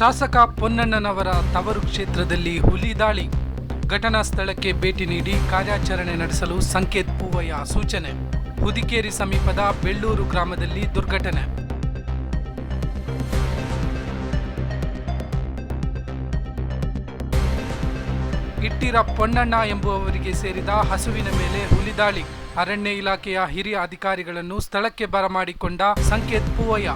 ಶಾಸಕ ಪೊನ್ನಣ್ಣನವರ ತವರು ಕ್ಷೇತ್ರದಲ್ಲಿ ಹುಲಿ ದಾಳಿ. ಘಟನಾ ಸ್ಥಳಕ್ಕೆ ಭೇಟಿ ನೀಡಿ ಕಾರ್ಯಾಚರಣೆ ನಡೆಸಲು ಸಂಕೇತ್ ಪೂವಯ್ಯ ಸೂಚನೆ. ಹುದಿಕೇರಿ ಸಮೀಪದ ಬೆಳ್ಳೂರು ಗ್ರಾಮದಲ್ಲಿ ದುರ್ಘಟನೆ. ಇಟ್ಟಿರ ಪೊನ್ನಣ್ಣ ಎಂಬುವವರಿಗೆ ಸೇರಿದ ಹಸುವಿನ ಮೇಲೆ ಹುಲಿ ದಾಳಿ. ಅರಣ್ಯ ಇಲಾಖೆಯ ಹಿರಿಯ ಅಧಿಕಾರಿಗಳನ್ನು ಸ್ಥಳಕ್ಕೆ ಬರಮಾಡಿಕೊಂಡ ಸಂಕೇತ್ ಪೂವಯ್ಯ.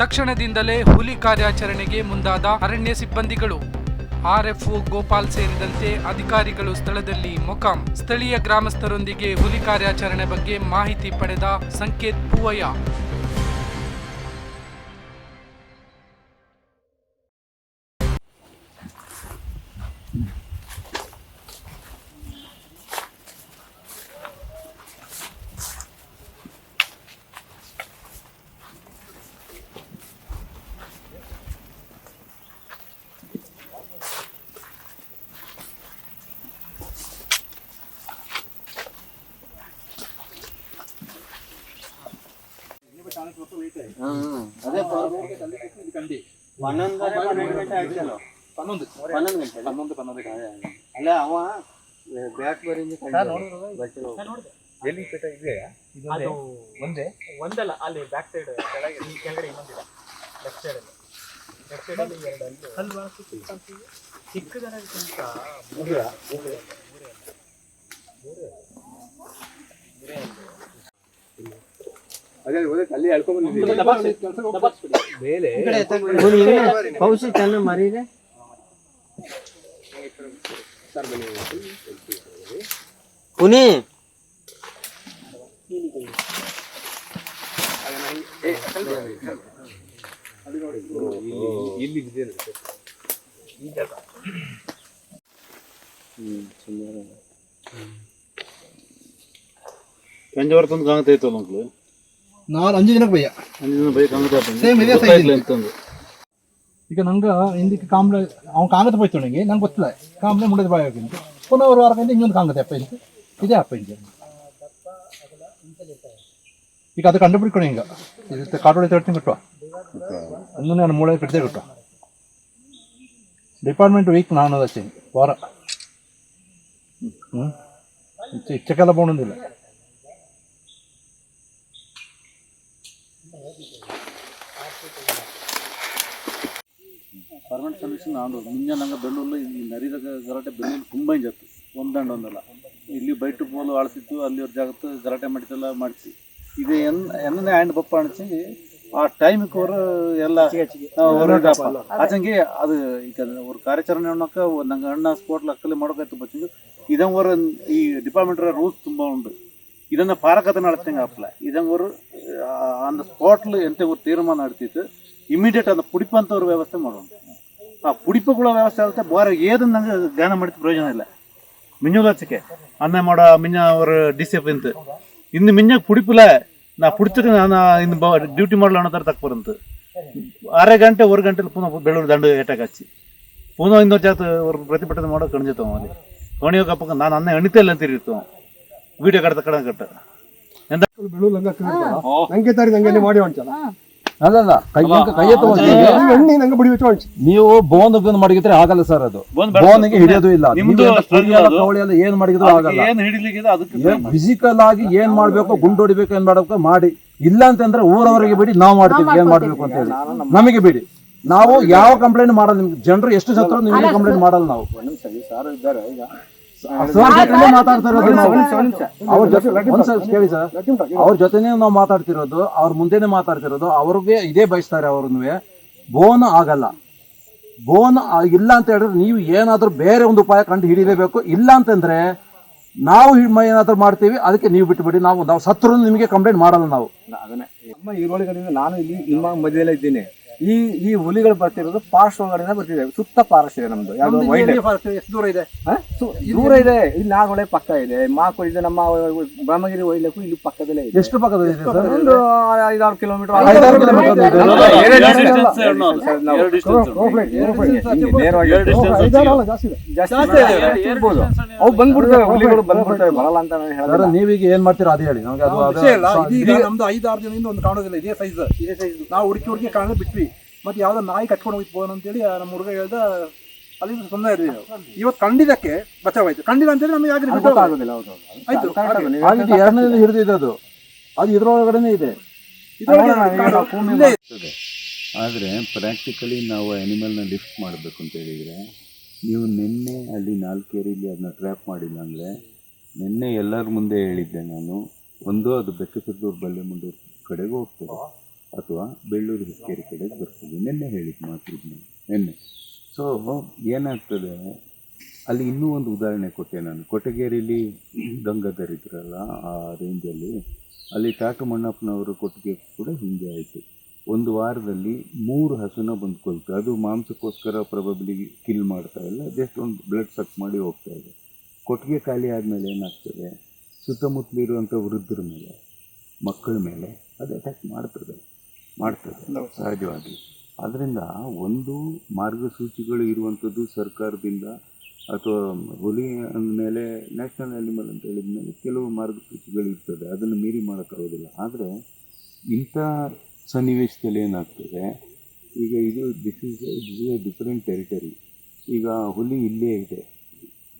ತಕ್ಷಣದಿಂದಲೇ ಹುಲಿ ಕಾರ್ಯಾಚರಣೆಗೆ ಮುಂದಾದ ಅರಣ್ಯ ಸಿಬ್ಬಂದಿಗಳು. ಆರ್ಎಫ್ಒ ಗೋಪಾಲ್ ಸೇರಿದಂತೆ ಅಧಿಕಾರಿಗಳು ಸ್ಥಳದಲ್ಲಿ ಮೊಕಾಂ. ಸ್ಥಳೀಯ ಗ್ರಾಮಸ್ಥರೊಂದಿಗೆ ಹುಲಿ ಕಾರ್ಯಾಚರಣೆ ಬಗ್ಗೆ ಮಾಹಿತಿ ಪಡೆದ ಸಂಕೇತ್ ಪೂವಯ್ಯ ಅದೇ ಗಂಟೆ ಗಂಟೆ ಪನ್ನೊಂದು ಅಲ್ಲ ಅವ ಬ್ಯಾಕ್ ಬರಿಂದ ಎಲ್ಲಿ ಪೇಟ? ಇದೆಯಾ ಅದು ಒಂದೇ? ಒಂದಲ್ಲ ಅಲ್ಲಿ ಬ್ಯಾಕ್ ಸೈಡ್ ಕೆಳಗೆ ಕೆಳಗಡೆ ಇನ್ನೊಂದಿದೆ. ಲೆಫ್ಟ್ ಸೈಡ್ ಅಲ್ಲಿ. ಲೆಫ್ಟ್ ಸೈಡ್ ಅಲ್ಲಿ ಎರಡು ಅಲ್ಲಿ. ಅಲ್ಲಿ ಬಹಳ ಚಿಕ್ಕದಾಗಿ ಚಿಕ್ಕದಕ್ಕಿಂತ ಮೂರೇ? ಮೂರೇ ಮೂರೇ ಅದೇ ಹೋದಕ್ಕೆ ಅಲ್ಲಿ ಹೇಳ್ಕೊಂಡ್ ಬಂದಿದ್ದೀವಿ ದಬಾಕ್ಸ್ಬಿಡಿ. ಮೇಲೆ ಪೌಷಿ ಚೆನ್ನ ಮರೀರೆ ಪುನಿ. ಇಲ್ಲಿ ಬಿದ್ದಿದೆ ಪಂಚವರ್ತಂದು ಕಾಂಗತ ಇತ್ತು ಮಕ್ಕಳು ನಾಲ್ ಅಂಜು ಜನಕ್ಕೆ ಭಯ್ಯ ಅಂಜು ಜನ ಭಯ ಕಾಂಗ್ರೆಸ್ ಸೇಮ್ ಇದೇ ಸೈಜ್ ಅಂತ ಈಗ ನಂಗೆ ಹಿಂದಕ್ಕೆ ಕಾಂಬ್ಲೆ ಅವ್ನು ಕಾಂಗತ ಹೋಯ್ತೊಳಗೆ ನಂಗೆ ಗೊತ್ತಿಲ್ಲ ಕಾಂಬ್ಲೆ ಮುಂಡದ ಬಾಯ ಹೋಗಿ ಪುನಃ ಅವ್ರು ವಾರಕ್ಕಿಂತ ಇನ್ನೊಂದು ಕಾಂಗತೆ ಅಪ್ಪ ಇಂತು ಇದೇ ಅಪ್ಪ ಇಂಜು ಈಗ ಅದು ಕಂಡುಬಿಡ್ಕೊಂಡು ಹಿಂಗೆ ಇದು ಕಾಟೋಳಿ ತರ್ತೀನಿ ಕಟ್ಟುವ ಇನ್ನೂ ನಾನು ಮೂಳೆ ಕಟ್ಟಿದೆ ಕಟ್ಟುವ ಡಿಪಾರ್ಟ್ಮೆಂಟ್ ವೀಕ್ ನಾನು ಅದೇ ವಾರ ಹ್ಞೂ ಇಚ್ಚಕ್ಕೆಲ್ಲ ಬೋಣೊಂದಿಲ್ಲ ಗಾರ್ಮೆಂಟ್ ಕಮಿಷನ್ ನಾನು ಮುಂಜಾನೆ ನಂಗೆ ಬೆಳ್ಳೂರಲ್ಲಿ ಇಲ್ಲಿ ನರಿದ ಗಲಾಟೆ ಬೆಳ್ಳೂರು ತುಂಬ ಇಂಜತ್ತು ಒಂದಂಡ್ ಒಂದಲ್ಲ. ಇಲ್ಲಿ ಬೈಟು ಪೋಲು ಆಳ್ತಿತ್ತು ಅಲ್ಲಿ ಅವ್ರ ಜಾಗತ್ತು ಗಲಾಟೆ ಮಾಡಿದ್ದೆಲ್ಲ ಮಾಡಿಸಿ. ಇದು ಎನ್ ಎನ್ನೇ ಆ್ಯಂಡ್ ಬಪ್ಪ ಅಣಿಸಿ ಆ ಟೈಮಿಗೆ ಅವರು ಎಲ್ಲ ಅದಂಗೆ ಅದು ಈಗ ಅವ್ರ ಕಾರ್ಯಾಚರಣೆ ಅನ್ನೋಕ್ಕ ನಂಗೆ ಅಣ್ಣ ಸ್ಪೋರ್ಟ್ ಅಕ್ಕಲ್ಲಿ ಮಾಡೋಕಾಯ್ತು ಬಚ್ಚಿಂದು ಇದಂಗೆ ಈ ಡಿಪಾರ್ಟ್ಮೆಂಟ್ ರೂಲ್ಸ್ ತುಂಬ ಉಂಟು. ಇದನ್ನು ಪಾರಕತನ ಆಡ್ತಂಗೆ ಅಪ್ಪಲ ಇದಂಗೆ ಅವರು ಆನ್ ದ ಸ್ಪಾಟ್ಲು ಎಂತ ಅವ್ರು ತೀರ್ಮಾನ ಆಡ್ತಿತ್ತು ಇಮಿಡಿಯೇಟ್ ಅದನ್ನು ಪುಡಿಪಂಥವ್ರ ವ್ಯವಸ್ಥೆ ಮಾಡೋಣ. ಆ ಪುಡಿಪುಗಳ ವ್ಯವಸ್ಥೆ ಆಗುತ್ತೆ ಬೇರೆ ಏದನ್ನ ನಂಗೆ ಧ್ಯಾನ ಮಾಡಿದ ಪ್ರಯೋಜನ ಇಲ್ಲ ಮಿಂಜು ಹಚ್ಚಕ್ಕೆ ಅನ್ನ ಮಾಡೋ ಮಿಂಜ ಅವ್ರ ಡಿ ಸಿ ಎಫ್ ಅಂತ ಇನ್ನು ಮಿಂಜಕ್ಕೆ ಪುಡಿಪಿಲ್ಲ ನಾ ಪುಡಿತಕ್ಕೆ ನಾನು ಇನ್ನು ಡ್ಯೂಟಿ ಮಾಡಲ ಅನ್ನೋ ಥರ ತಕ್ಬರಂತ ಅರೆ ಗಂಟೆ ಒಂದು ಗಂಟೆಲಿ ಪುನಃ ಬೆಳ್ಳೂರು ದಂಡ ಏಟಾಗ ಹಚ್ಚಿ ಪುನಃ ಇನ್ನೊಂದು ಜಾಗ ಅವ್ರ ಪ್ರತಿಭಟನೆ ಮಾಡೋ ಕಣ್ಜಿತ್ತವ ಅಲ್ಲಿ ಕೊನೆಯ ಕಪ್ಪಕ್ಕೆ ನಾನು ಅನ್ನ ಎಣಿತೇ ಇಲ್ಲ ಅಂತ ಇರ್ತೀವ ವಿಡಿಯೋ ಕಡ್ತ ಕಡ ಕಟ್ಟ ನಂಗೆ ತಾರಿ ನಂಗೆ ಮಾಡಿ ಹೊಂಚಲ್ಲ ಅಲ್ಲಲ್ಲ ಕೈ ಕೈ ಎಣ್ಣೆ ನಂಗೆ ಬಿಡಿ ನೀವು ಬೋನ್ ಮಡಗಿದ್ರೆ ಮಾಡಿದ್ರೆ ಆಗಲ್ಲ ಸರ್ ಅದು. ಬೋನ್ ಬೋನ್ಗೆ ಹಿಡಿಯೋದು ಇಲ್ಲ. ನಿಮ್ದು ನೀವೇನು strong ಎಲ್ಲ ಅದು. ಕವಳಿ ಎಲ್ಲ ಏನ್ ಮಾಡಿದ್ರು ಆಗಲ್ಲ. ಏನು ಹಿಡಿಲಿಕ್ಕಿದೆ ಅದಕ್ಕೆ ಫಿಸಿಕಲ್ ಆಗಿ ಏನ್ ಮಾಡ್ಬೇಕು ಗುಂಡು ಹೊಡಿಬೇಕು ಏನ್ ಮಾಡಬೇಕು ಮಾಡಿ. ಇಲ್ಲ ಅಂತಂದ್ರೆ ಊರವರಿಗೆ ಬಿಡಿ ನಾವು ಮಾಡ್ತೀವಿ ಏನ್ ಮಾಡ್ಬೇಕು ಅಂತ ಹೇಳಿ. ನಮಗೆ ಬಿಡಿ. ನಾವು ಯಾವ ಕಂಪ್ಲೇಂಟ್ ಮಾಡಲ್ಲ ನಿಮ್ಗೆ. ಜನರು ಎಷ್ಟು ಸತ್ರ ನಿಮಗೆ ಕಂಪ್ಲೇಂಟ್ ಮಾಡಲ್ಲ ನಾವು. ಸಾರು ಇದ್ದಾರೆ ಈಗ ಸರ್ ನಾವು ಅವ್ರ ಜೊತೆ ಒಂದ್ ಸ್ವಲ್ಪ ಕೇಳಿ ಸರ್. ಅವ್ರ ಜೊತೆನೇ ನಾವು ಮಾತಾಡ್ತಿರೋದು ಅವ್ರ ಮುಂದೆನೆ ಮಾತಾಡ್ತಿರೋದು ಅವ್ರಿಗೆ ಇದೇ ಬಯಸ್ತಾರೆ ಅವ್ರನ್ನುವೆ. ಬೋನ್ ಆಗಲ್ಲ. ಬೋನ್ ಇಲ್ಲ ಅಂತ ಹೇಳಿದ್ರೆ ನೀವು ಏನಾದ್ರೂ ಬೇರೆ ಒಂದು ಉಪಾಯ ಕಂಡು ಹಿಡಿಲೇಬೇಕು. ಇಲ್ಲ ಅಂತಂದ್ರೆ ನಾವು ಏನಾದ್ರು ಮಾಡ್ತೀವಿ ಅದಕ್ಕೆ ನೀವು ಬಿಟ್ಟುಬಿಡಿ ನಾವು ನಾವು ಸತ್ರು ನಿಮಗೆ ಕಂಪ್ಲೇಂಟ್ ಮಾಡಲ್ಲ ನಾವು. ನಮ್ಮ ಈರುಳ್ಳಿಗಳಿಂದ ನಾನು ಇಲ್ಲಿ ನಿಮ್ಮ ಮಧ್ಯದಲ್ಲೇ ಇದ್ದೀನಿ. ಈ ಈ ಹುಲಿಗಳು ಬರ್ತಿರೋದು ಪಾರ್ಶ್ವಗಡೆಯಿಂದ ಒಳಗಡೆ ಬರ್ತಿದೆ. ಸುತ್ತ ಪಾರಶ್ ಇದೆ ನಮ್ದು. ಯಾವ್ದು ಎಷ್ಟು ದೂರ ಇದೆ? ದೂರ ಇದೆ. ಇಲ್ಲಿ ನಾಗೊಳೆ ಪಕ್ಕ ಇದೆ. ಮಾಕು ಇದೆ ನಮ್ಮ ಬ್ರಹ್ಮಗಿರಿ ವೈಲ್ಡ್ಲೈಫ್ ಇಲ್ಲಿ ಪಕ್ಕದಲ್ಲೇ ಇದೆ. ಎಷ್ಟು ಪಕ್ಕದಲ್ಲಿ ಒಂದು ಐದಾರು ಕಿಲೋಮೀಟರ್ ಇರ್ಬೋದು ಅವು ಬಂದ್ಬಿಡ್ತವೆ ಹುಲಿಗಳು ಬಂದ್ಬಿಡ್ತವೆ ಬರಲ್ಲ ಅಂತ ಹೇಳಿದ್ರೆ ನೀವೀಗ ಏನ್ ಮಾಡ್ತೀರಾ ಅದೇ ಹೇಳಿ. ನಮ್ಗೆ ಅದು ನಮ್ದು ಐದಾರು ದಿನದಿಂದ ಒಂದು ಕಾಣೋದಿಲ್ಲ ಇದೇ ಸೈಜ್ ಇದೇ ಸೈಜ್ ನಾವು ಹುಡುಕಿ ಹುಡುಕಿ ಕಾಣೋದು ಬಿಟ್ವಿ. ಮತ್ತೆ ಯಾವ್ದೋ ನಾಯಿ ಕಟ್ಕೊಂಡು ಹೋಗಿತ್ತು ಅಂತೇಳಿ ಆ ನಮ್ಮ ಹುಡುಗ ಹೇಳ್ದ ಅಲ್ಲಿ ಸುಮ್ಮನೆ ಇರಲಿ ಇವತ್ತು ಕಂಡಿದ್ದಕ್ಕೆ ಬಚಾವಾಯ್ತು. ಕಂಡಿಲ್ಲ ಅಂತೇಳಿ ನಮಗೆ ಯಾಕೆ ಗೊತ್ತಾಗೋದಿಲ್ಲ ಹೌದು. ಆಯ್ತು, ಅದು, ಎರಡನೇದು ಇದ್ರೊಳಗಡೆನೆ ಇದೆ. ಆದರೆ ಪ್ರಾಕ್ಟಿಕಲಿ ನಾವು ಅನಿಮಲ್ನ ಲಿಫ್ಟ್ ಮಾಡಬೇಕು ಅಂತ ಹೇಳಿದರೆ ನೀವು ನಿನ್ನೆ ಅಲ್ಲಿ ನಾಲ್ಕೇರಿಲಿ ಅದನ್ನ ಟ್ರ್ಯಾಪ್ ಮಾಡಿಲ್ಲ ಅಂದರೆ ನಿನ್ನೆ ಎಲ್ಲರ ಮುಂದೆ ಹೇಳಿದ್ದೆ ನಾನು ಒಂದು ಅದು ಬೆಕ್ಕಸದ್ದು ಬಲ್ಲೆ ಮುಂದೆ ಕಡೆಗೆ ಹೋಗ್ತದೆ. ಅಥವಾ ಬೆಳ್ಳೂರು ಹುಕ್ಕೇರಿ ಕಡೆ ಬರ್ತದೆ. ನಿನ್ನೆ ಹೇಳಿದ್ದು ಮಾತಿದ್ನ ನಿನ್ನೆ. ಸೊ ಏನಾಗ್ತದೆ? ಅಲ್ಲಿ ಇನ್ನೂ ಒಂದು ಉದಾಹರಣೆ ಕೊಟ್ಟೆ ನಾನು. ಕೊಟ್ಟಗೇರಿಲಿ ಗಂಗಾಧರ್ ಇದ್ರಲ್ಲ, ಆ ರೇಂಜಲ್ಲಿ ಅಲ್ಲಿ ಟಾಟು ಮಣ್ಣಪ್ಪನವರು ಕೊಟ್ಟಿಗೆ ಕೂಡ ಹಿಂಗೆ ಆಯಿತು. ಒಂದು ವಾರದಲ್ಲಿ ಮೂರು ಹಸುನ ಬಂದು ಕೊಲ್ತು ಅದು ಮಾಂಸಕ್ಕೋಸ್ಕರ ಪ್ರಬಬ್ಲಿ ಕಿಲ್ ಮಾಡ್ತಾ ಇಲ್ಲ ಜಸ್ಟ್ ಒಂದು ಬ್ಲಡ್ ಸಕ್ ಮಾಡಿ ಹೋಗ್ತಾ ಇದೆ. ಕೊಟ್ಟಿಗೆ ಖಾಲಿ ಆದಮೇಲೆ ಏನಾಗ್ತದೆ? ಸುತ್ತಮುತ್ತಲಿರುವಂಥ ವೃದ್ಧರ ಮೇಲೆ, ಮಕ್ಕಳ ಮೇಲೆ ಅದು ಅಟ್ಯಾಕ್ ಮಾಡ್ತದೆ. ಮಾಡ್ತದೆ. ಸಹಜವಾಗಿ. ಅದರಿಂದ ಒಂದು ಮಾರ್ಗಸೂಚಿಗಳು ಇರುವಂಥದ್ದು ಸರ್ಕಾರದಿಂದ ಅಥವಾ ಹುಲಿ ಅಂದಮೇಲೆ ನ್ಯಾಷನಲ್ ಆ್ಯನಿಮಲ್ ಅಂತ ಹೇಳಿದ ಮೇಲೆ ಕೆಲವು ಮಾರ್ಗಸೂಚಿಗಳು ಇರ್ತದೆ. ಅದನ್ನು ಮೀರಿ ಮಾಡೋಕ್ಕಾಗೋದಿಲ್ಲ. ಆದರೆ ಇಂಥ ಸನ್ನಿವೇಶದಲ್ಲಿ ಏನಾಗ್ತದೆ? ಈಗ ಇದು this is this is a different territory ಈಗ ಹುಲಿ ಇಲ್ಲೇ ಇದೆ.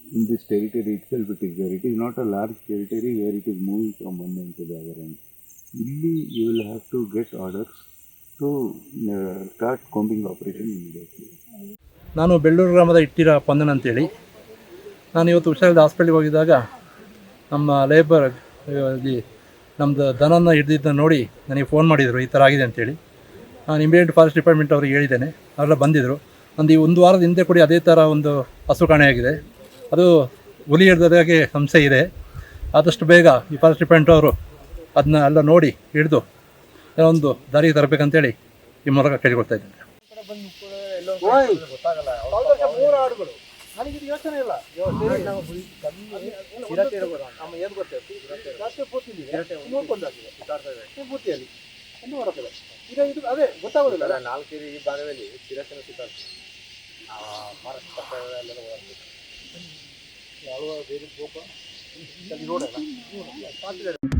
In this territory itself bit is where it is not a large territory where it is moving from one end to the other end ಇಲ್ಲಿ you will have to get orders to start combing operation ನಾನು ಬೆಳ್ಳೂರು ಗ್ರಾಮದ ಇಟ್ಟಿರ ಪಂದನ್ ಅಂತೇಳಿ. ನಾನು ಇವತ್ತು ಹುಷಾರದ ಹಾಸ್ಪಿಟ್ಲಿಗೆ ಹೋಗಿದ್ದಾಗ ನಮ್ಮ labour ಅಲ್ಲಿ ನಮ್ಮದು ದನನ ಹಿಡಿದಿದ್ದನ್ನ ನೋಡಿ ನನಗೆ ಫೋನ್ ಮಾಡಿದರು, ಈ ಥರ ಆಗಿದೆ ಅಂತೇಳಿ. ನಾನು ಇಮಿಡಿಯೇಟ್ ಫಾರೆಸ್ಟ್ ಡಿಪಾರ್ಟ್ಮೆಂಟ್ ಅವ್ರಿಗೆ ಹೇಳಿದ್ದೇನೆ, ಅವರೆಲ್ಲ ಬಂದಿದ್ದರು ಒಂದು ಈ ಒಂದು ವಾರದ ಹಿಂದೆ ಕೂಡ ಅದೇ ಥರ ಒಂದು ಹಸು ಕಾಣೆಯಾಗಿದೆ ಅದು ಹುಲಿ ಹಿಡಿದಾಗೆ ಸಂಸ್ಥೆ ಇದೆ. ಆದಷ್ಟು ಬೇಗ ಈ ಫಾರೆಸ್ಟ್ ಡಿಪಾರ್ಟ್ಮೆಂಟ್ ಅವರು ಅದನ್ನ ಎಲ್ಲ ನೋಡಿ ಹಿಡಿದು ಒಂದು ದಾರಿಗೆ ತರಬೇಕಂತೇಳಿ ಈ ಮೂಲಕ ಕೇಳಿಕೊಳ್ತಾ ಇದ್ದೇನೆ. ಮೂರು ಆಡುಗಳು ನನಗೆ ಇದು ಯೋಚನೆ ಇಲ್ಲ. ನಮ್ಮ ಏನು ಗೊತ್ತೇ ಜಾಸ್ತಿ ಪೂರ್ತಿಲಿ ಮೂರ್ಕೊಂಡಾಗಿದೆ ಪೂರ್ತಿಯಲ್ಲಿ ಒಂದು ಬರ್ತದೆ ಈಗ ಇದು ಅದೇ ಗೊತ್ತಾಗೋದಿಲ್ಲ ನಾಲ್ಕೇರಿ ಈ ಭಾಗದಲ್ಲಿ ಚಿರತೆನ ಸುತ್ತಾಡ್ತೀವಿ ಯಾವ ಬೇರೆ ಗೋಪ ಅಲ್ಲಿ